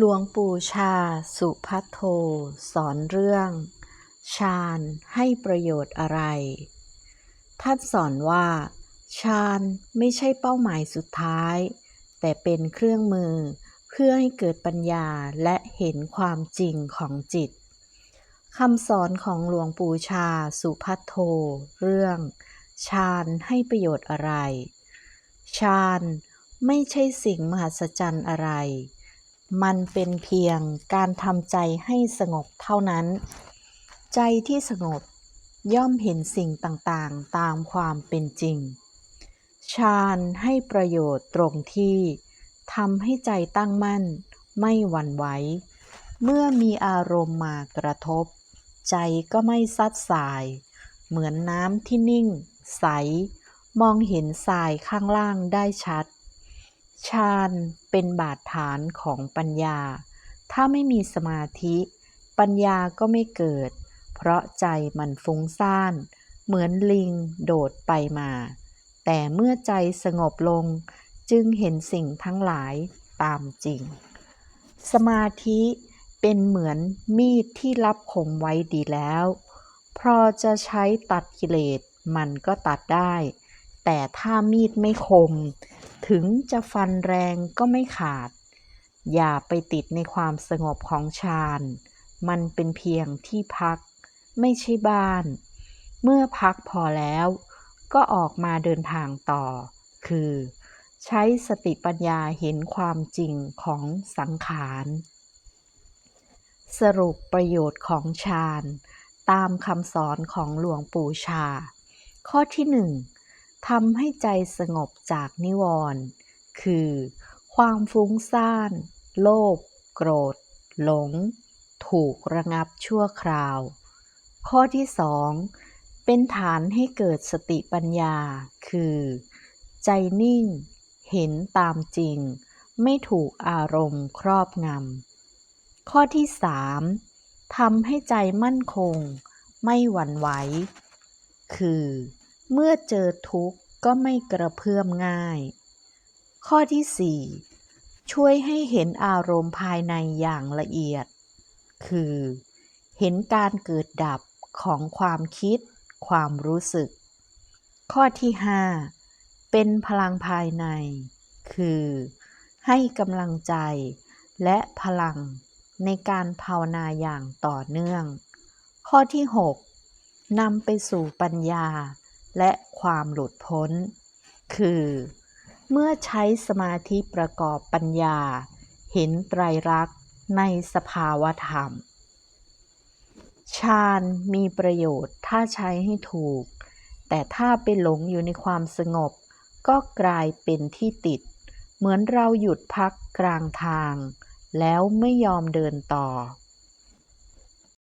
หลวงปู่ชาสุพัทโท สอนเรื่อง ฌานให้ประโยชน์อะไร ท่านสอนว่า ฌานไม่ใช่เป้าหมายสุดท้าย แต่เป็นเครื่องมือเพื่อให้เกิดปัญญาและเห็นความจริงของจิตคำสอนของหลวงปู่ชาสุพัทโท เรื่องฌานให้ประโยชน์อะไรฌานไม่ใช่สิ่งมหัศจรรย์อะไร มันเป็นเพียงการทำใจให้สงบเท่านั้น ใจที่สงบย่อมเห็นสิ่งต่างๆ ตามความเป็นจริง ฌานให้ประโยชน์ตรงที่ทำให้ใจตั้งมั่น ไม่หวั่นไหว เมื่อมีอารมณ์มากระทบ ใจก็ไม่ซัดสาย เหมือนน้ำที่นิ่ง ใส มองเห็นทรายข้างล่างได้ชัด ฌานเป็นบาดฐานของปัญญา ถ้าไม่มีสมาธิ ปัญญาก็ไม่เกิด เพราะใจมันฟุ้งซ่าน เหมือนลิงโดดไปมา แต่เมื่อใจสงบลงจึงเห็นสิ่งทั้งหลายตามจริง สมาธิเป็นเหมือนมีดที่รับคมไว้ดีแล้ว พอจะใช้ตัดกิเลสมันก็ตัดได้ แต่ถ้ามีดไม่คม ถึงจะฟันแรงก็ไม่ขาด อย่าไปติดในความสงบของฌานมันเป็นเพียงที่พัก ไม่ใช่บ้าน เมื่อพักพอแล้ว ก็ออกมาเดินทางต่อ คือ ใช้สติปัญญาเห็นความจริงของสังขาร สรุปประโยชน์ของฌานตามคำสอนของหลวงปู่ชา ข้อที่หนึ่ง ทำให้ใจสงบจากนิวรณ์คือ ความฟุ้งซ่าน โลภโกรธ หลง ถูกระงับชั่วคราว ข้อที่สองเป็นฐานให้เกิดสติปัญญา คือ ใจนิ่ง เห็นตามจริง ไม่ถูกอารมณ์ครอบงำ ข้อที่สามทำให้ใจมั่นคง ไม่หวั่นไหว คือ เมื่อเจอทุกข์ก็ไม่กระเพื่อมง่าย ข้อที่สี่ช่วยให้เห็นอารมณ์ภายในอย่างละเอียด คือ เห็นการเกิดดับของความคิด ความรู้สึก ข้อที่ห้าเป็นพลังภายใน คือ ให้กำลังใจและพลังในการภาวนาอย่างต่อเนื่อง ข้อที่หกนำไปสู่ปัญญา และความหลุดพ้น คือ เมื่อใช้สมาธิประกอบปัญญา เห็นไตรลักษณ์ในสภาวธรรมฌานมีประโยชน์ถ้าใช้ให้ถูก แต่ถ้าไปหลงอยู่ในความสงบ ก็กลายเป็นที่ติด เหมือนเราหยุดพักกลางทาง แล้วไม่ยอมเดินต่อ